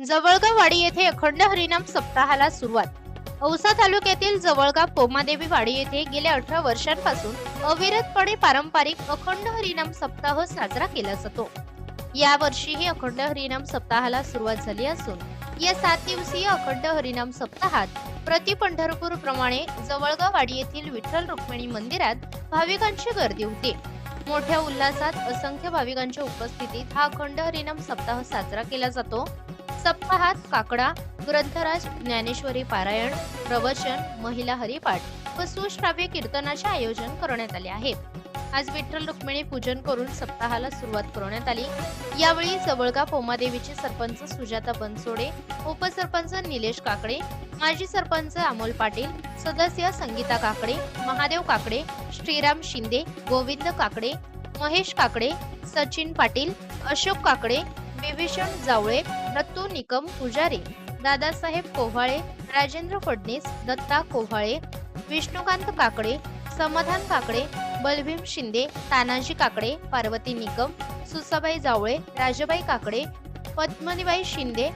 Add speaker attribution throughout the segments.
Speaker 1: जवळगाव वाडी येथे अखंड हरिनाम सप्ताहाला सुरुवात. औसा तालुक्यातील जवळगाव पोमादेवी वाडी येथे गेल्या अठरा वर्षांपासून अविरतपणे पारंपरिक अखंड हरिनाम सप्ताह साजरा केला जातो. यावर्षीही अखंड हरिनाम सप्ताहाला सुरुवात झाली असून या सात दिवसीय अखंड हरिनाम सप्ताहात प्रति पंढरपूर प्रमाणे जवळगाव वाडी येथील विठ्ठल रुक्मिणी मंदिरात भाविकांची गर्दी होते. मोठ्या उल्हासात असंख्य भाविकांच्या उपस्थितीत हा अखंड हरिनाम सप्ताह साजरा केला जातो. सप्ताहात काकडा ग्रंथराज ज्ञानेश्वरी पारायण प्रवचन महिला हरिपाठ व सुश्राव्य कीर्तनाचे आयोजन करण्यात आले आहे. आज विठ्ठल रुक्मिणी पूजन करून सप्ताहाला सुरुवात करण्यात आली. यावेळी जवळगा पोमादेवीचे सरपंच सुजाता बनसोडे उपसरपंच निलेश काकडे माजी सरपंच अमोल पाटील सदस्य संगीता काकडे महादेव काकडे श्रीराम शिंदे गोविंद काकडे महेश काकडे सचिन पाटील अशोक काकडे विभीषण जावळे रत्तू निकम पुजारी दादासाहेब कोव्हाळे राजेंद्र फडणीस दत्ता कोव्हाळे विष्णुकांत काकडे समाधान काकडे बलभीम शिंदे तानाजी काकडे पार्वती निकम सुसाबाई जावळे राजबाई काकडे पद्मनीबाई शिंदे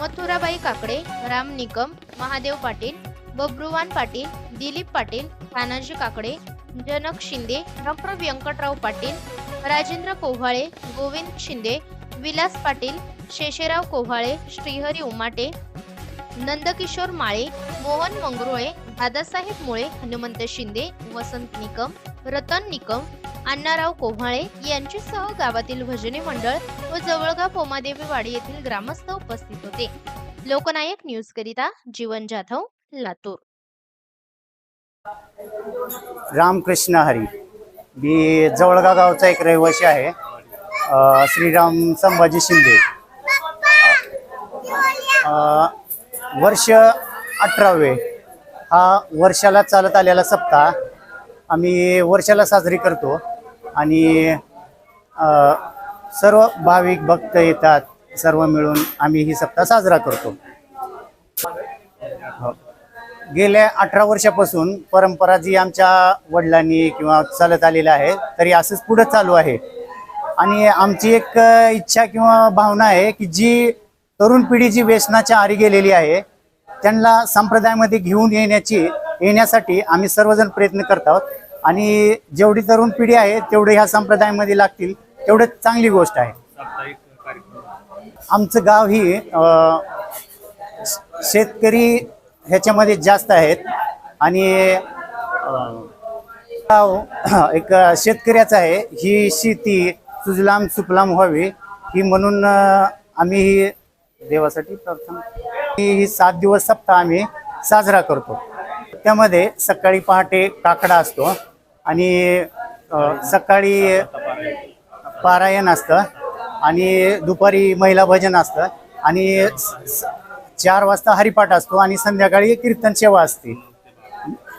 Speaker 1: मथुराबाई काकडे राम निकम महादेव पाटील बब्रुवान पाटील दिलीप पाटील तानाजी काकडे जनक शिंदे डॉक्टर व्यंकटराव पाटील राजेंद्र कोव्हाळे गोविंद शिंदे विलास पाटील शेषेराव कोव्हाळे श्रीहरी उमाटे नंदकिशोर माळे मोहन मंगरुळे दादासाहेब मुळे हनुमंत शिंदे वसंत निकम रतन निकम अण्णाराव कोव्हाळे यांच्यासह गावातील भजनी मंडळ व जवळगाव पोमादेवी वाडी येथील ग्रामस्थ उपस्थित होते. लोकनायक न्यूज करिता जीवन जाधव लातूर.
Speaker 2: रामकृष्ण हरी. मी जवळगा गावचा एक रहिवासी आहे. श्रीराम संभाजी शिंदे. वर्ष अठरावे. हा वर्षाला चालत आलेला सप्ताह आम्ही वर्षाला साजरी करतो. आणि सर्व भाविक भक्त येतात. सर्व मिळून आम्ही ही सप्ताह साजरा करतो. हो. गेल्या अठरा वर्षापासून परंपरा जी आमच्या वडिलांनी किंवा चालत आलेली आहे तरी असंच पुढं चालू आहे. आणि आमची एक इच्छा किंवा भावना आहे की जी तरुण पिढी जी व्यसनाच्या आरी गेलेली आहे त्यांना संप्रदायामध्ये घेऊन येण्याची येण्यासाठी आम्ही सर्वजण प्रयत्न करत आहोत. आणि जेवढी तरुण पिढी आहे तेवढे ह्या संप्रदायामध्ये लागतील तेवढं चांगली गोष्ट आहे. आमचं गाव ही शेतकरी ह्याच्यामध्ये जास्त आहेत. आणि गाव एक शेतकऱ्याचं आहे. ही शेती सुजलाम सुफलाम व्हावी ही म्हणून आम्ही ही देवासाठी प्रार्थना ही सात दिवस सप्ताह आम्ही साजरा करतो. त्यामध्ये सकाळी पहाटे काकडा असतो आणि सकाळी पारायण असतं आणि दुपारी महिला भजन असतं आणि चार वाजता हरिपाठ असतो आणि संध्याकाळी कीर्तन सेवा असते.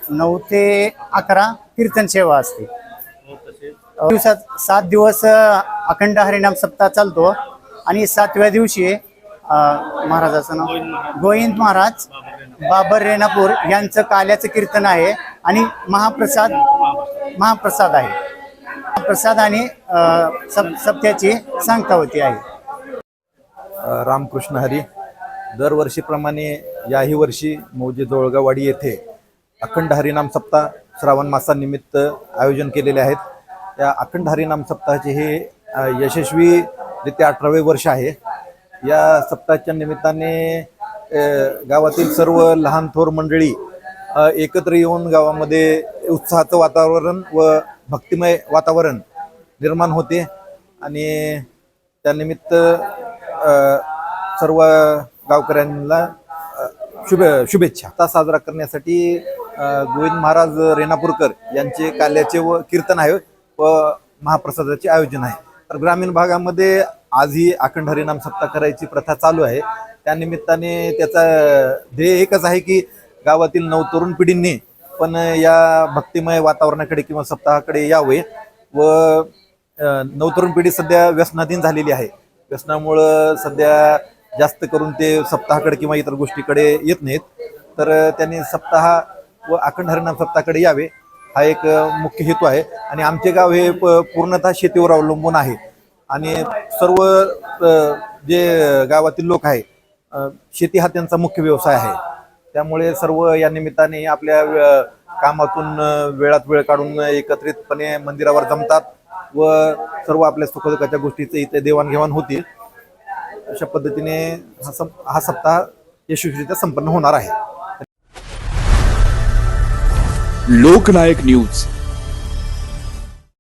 Speaker 2: नऊ ते अकरा कीर्तन सेवा असते. दिवसात सात दिवस अखंड हरिनाम सप्ताह चालतो. आणि सातव्या दिवशी अ, महाराजाचं नाव गोविंद महाराज. बाबर रेणापूर यांचं काल्याचं कीर्तन आहे आणि महाप्रसाद महाप्रसाद आहे. प्रसाद आणि सप सप्त्याची सांगता होती आहे
Speaker 3: रामकृष्ण हरी दरवर्षीप्रमाणे याही वर्षी मौजे जोळगावाडी येथे अखंड हरिनाम सप्ताह श्रावण मासानिमित्त आयोजन केलेले आहेत. या अखंड नाम सप्ताहाचे हे यशस्वीरित्या अठरावे वर्ष आहे. या सप्ताहाच्या निमित्ताने गावातील सर्व लहान थोर मंडळी एकत्र येऊन गावामध्ये उत्साहाचं वातावरण व भक्तिमय वातावरण निर्माण होते. आणि त्यानिमित्त सर्व गावकऱ्यांना शुभे शुभ शुभेच्छा. आता साजरा करण्यासाठी गोविंद महाराज रेणापूरकर यांचे काल्याचे व कीर्तन आहे. व महाप्रसादाचे आयोजन आहे. तर ग्रामीण भागामध्ये आजही अखंड हरिनाम सप्ताह करायची प्रथा चालू आहे. त्यानिमित्ताने त्याचा ध्येय एकच आहे की गावातील नवतरुण पिढींनी पण या भक्तिमय वातावरणाकडे किंवा सप्ताहाकडे यावे व नवतरुण पिढी सध्या व्यसनाधीन झालेली आहे. व्यसनामुळं सध्या जास्त करून ते सप्ताहाकडे किंवा इतर गोष्टीकडे येत नाहीत. तर त्यांनी सप्ताह व अखंड हरिनाम सप्ताहाकडे यावे. हा एक मुख्य हेतू आहे. आणि आमचे गाव हे प- पूर्णतः शेतीवर अवलंबून आहे. आणि सर्व जे गावातील लोक आहे शेती हा त्यांचा मुख्य व्यवसाय आहे. त्यामुळे सर्व या निमित्ताने आपल्या कामातून वेळात वेळ काढून एकत्रितपणे मंदिरावर जमतात व सर्व आपल्या सुखदुःखाच्या गोष्टीचं इथे देवाणघेवाण होती अशा पद्धतीने हा सप हा सप्ताह यशस्वीरित्या संपन्न होणार आहे.
Speaker 4: लोकनायक न्यूज.